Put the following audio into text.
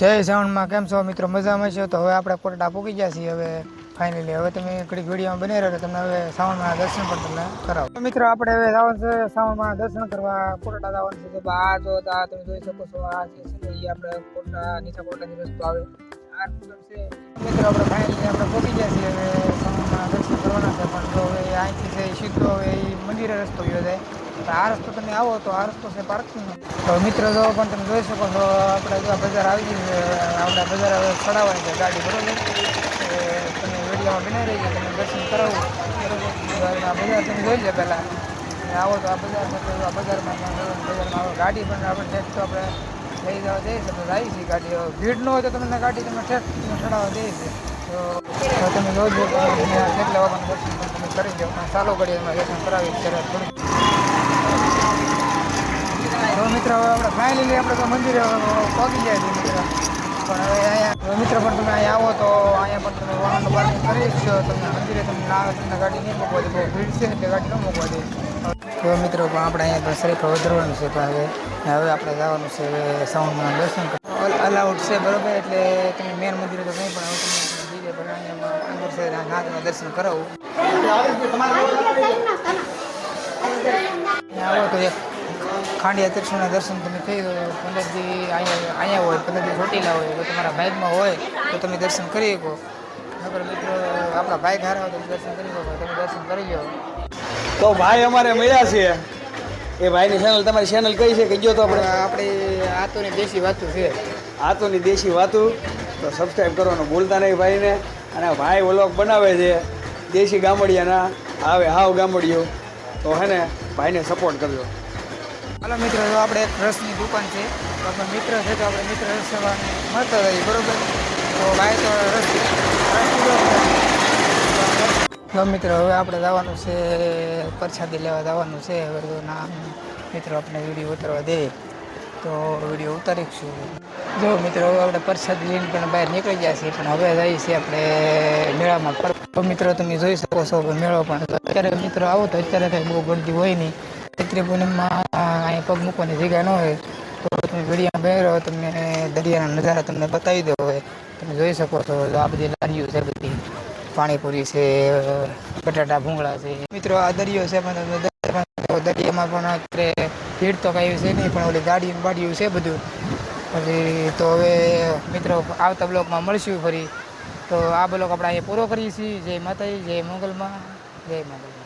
જય સાઉન્ડમાં કેમ છો? મિત્રો, મજામાં છો? તો હવે આપણે કોટડા પૂકી ગયા છીએ હવે ફાઇનલી હવે તમે ઘડીક વિડીયોમાં બની રહ્યો તમને હવે સાવણમાં દર્શન પણ તમને કરાવો. મિત્રો, આપણે હવે સાવણ છે શ્રાવણમાં દર્શન કરવા. કોટડા જવાનું છે તો આ જો આ તમે જોઈ શકો છો, આ છે આપણે કોટડા નીચા કોટડાની રસ્તો આવે. આ છે. મિત્રો, આપણે ફાઇનલી આપણે પહોંચી ગયા છીએ હવે સાવણમાં દર્શન કરવાના છે, પણ જો હવે અહીંથી છે સીધો હવે એ મંદિરે રસ્તો ગયો જાય આ રસ્તો તમે આવો તો આ રસ્તો છે પાર્કિંગનો તો મિત્ર જો પણ તમે જોઈ શકો છો, આપણે જો બજાર આવી ગયું છે આપણે બજાર હવે ચડાવવાની છે ગાડી, બરોબર? તમે વિડીયોમાં બનાવી રહી છે તમે દર્શન કરાવું. બરોબર? આ બજાર તમે જોઈ લે પહેલાં. આવો તો આ બજારમાં તો આ બજારમાં બજારમાં આવો. ગાડી પણ આપણે ઠેક તો આપણે લઈ જવા જઈએ છીએ, તો જાય છે ગાડી. ભીડ ન હોય તો તમને ગાડી તમે ઠેક ચડાવવા જઈએ છીએ. તો તમે જોજો કેટલા વાગ્યાનું દર્શન તમે કરી દો. ચાલો ગાડી એમાં દર્શન કરાવી ત્યારે થોડું મિત્ર હવે આપણે ફાઇનલી આપણે તો મંદિરે પહોંચી જાય છે મિત્ર. પણ હવે અહીંયા મિત્ર પણ તમે અહીંયા આવો તો અહીંયા પણ તમે વાહનનું પાર્કિંગ કરી શકશો. તમને મંદિરે તમને ના આવે તમને ગાડી નહીં મૂકવા દે. બહુ ભીડ છે એટલે ગાડી ન મૂકવા દે. તો મિત્રો પણ આપણે અહીંયા પણ શરીફા વધારવાનું છે પણ હવે હવે આપણે જવાનું છે હવે સાઉન્ડમાં દર્શન અલાઉડ છે બરોબર? એટલે તમે મેન મંદિરે તો કંઈ પણ આવું તમે બીજે પણ અહીંયા અંદર છે નાથના દર્શન કરાવું. આવો તો એક ખાંડિયા તીર્થના દર્શન તમે થઈ પંદરથી અહીંયા અહીંયા હોય પંદરથી ચોટીલા હોય તો તમારા બાઇકમાં હોય તો તમે દર્શન કરી શકો. નગર મિત્રો આપણા બાઇક હારા હોય તો દર્શન કરી શકો તમે દર્શન કરી લો તો ભાઈ અમારે મળ્યા છે એ ભાઈની ચેનલ તમારી ચેનલ કઈ છે કહીજો તો આપણે. આપણી આતોની દેશી વાતું છે. આતોની દેશી વાતું. તો સબસ્ક્રાઈબ કરવાનું ભૂલતા નહીં ભાઈને. અને ભાઈ વ્લોગ બનાવે છે દેશી ગામડિયાના. આવે હાવ ગામડિયું. તો હે ને ભાઈને સપોર્ટ કરજો. હાલો મિત્રો, જો આપણે એક રસની દુકાન છે. તો આપણે મિત્ર છે, તો આપણે મિત્ર રસ સેવા મળતા રહીએ બરોબર. તો ભાઈ તો રસ તો મિત્રો, હવે આપણે જવાનું છે, પ્રસાદી લેવા જવાનું છે. હવે તો ના મિત્રો આપણે વીડિયો ઉતારવા દે. તો વીડિયો ઉતારીશું. જો મિત્રો, હવે આપણે પ્રસાદ લઈને પણ બહાર નીકળી ગયા છીએ, પણ હવે જઈએ છીએ આપણે મેળામાં તો મિત્રો, તમે જોઈ શકો છો મેળો પણ અત્યારે મિત્રો આવો તો અત્યારે કંઈ બહુ ગરદી હોય નહીં. ચૈત્રી અહીંયા પગ મૂકવાની જગ્યા ન હોય, તો તમે વીડિયો બેરો તમને દરિયાના નજારા તમને બતાવી દો હવે. તમે જોઈ શકો છો આ બધી લારીઓ છે, બધી પાણીપુરી છે, બટાટા ભૂંગળા છે. મિત્રો, આ દરિયો છે, પણ દરિયામાં પણ અત્યારે ભીડ તો કાંઈ છે નહીં, પણ ઓલી ગાડી બાડીઓ છે બધું. પછી તો હવે મિત્રો, આવતા બ્લોકમાં મળશું ફરી. તો આ બ્લોક આપણે અહીંયા પૂરો કરીએ છીએ. જય માતાજી, જય મંગલમાં, જય માતાજી.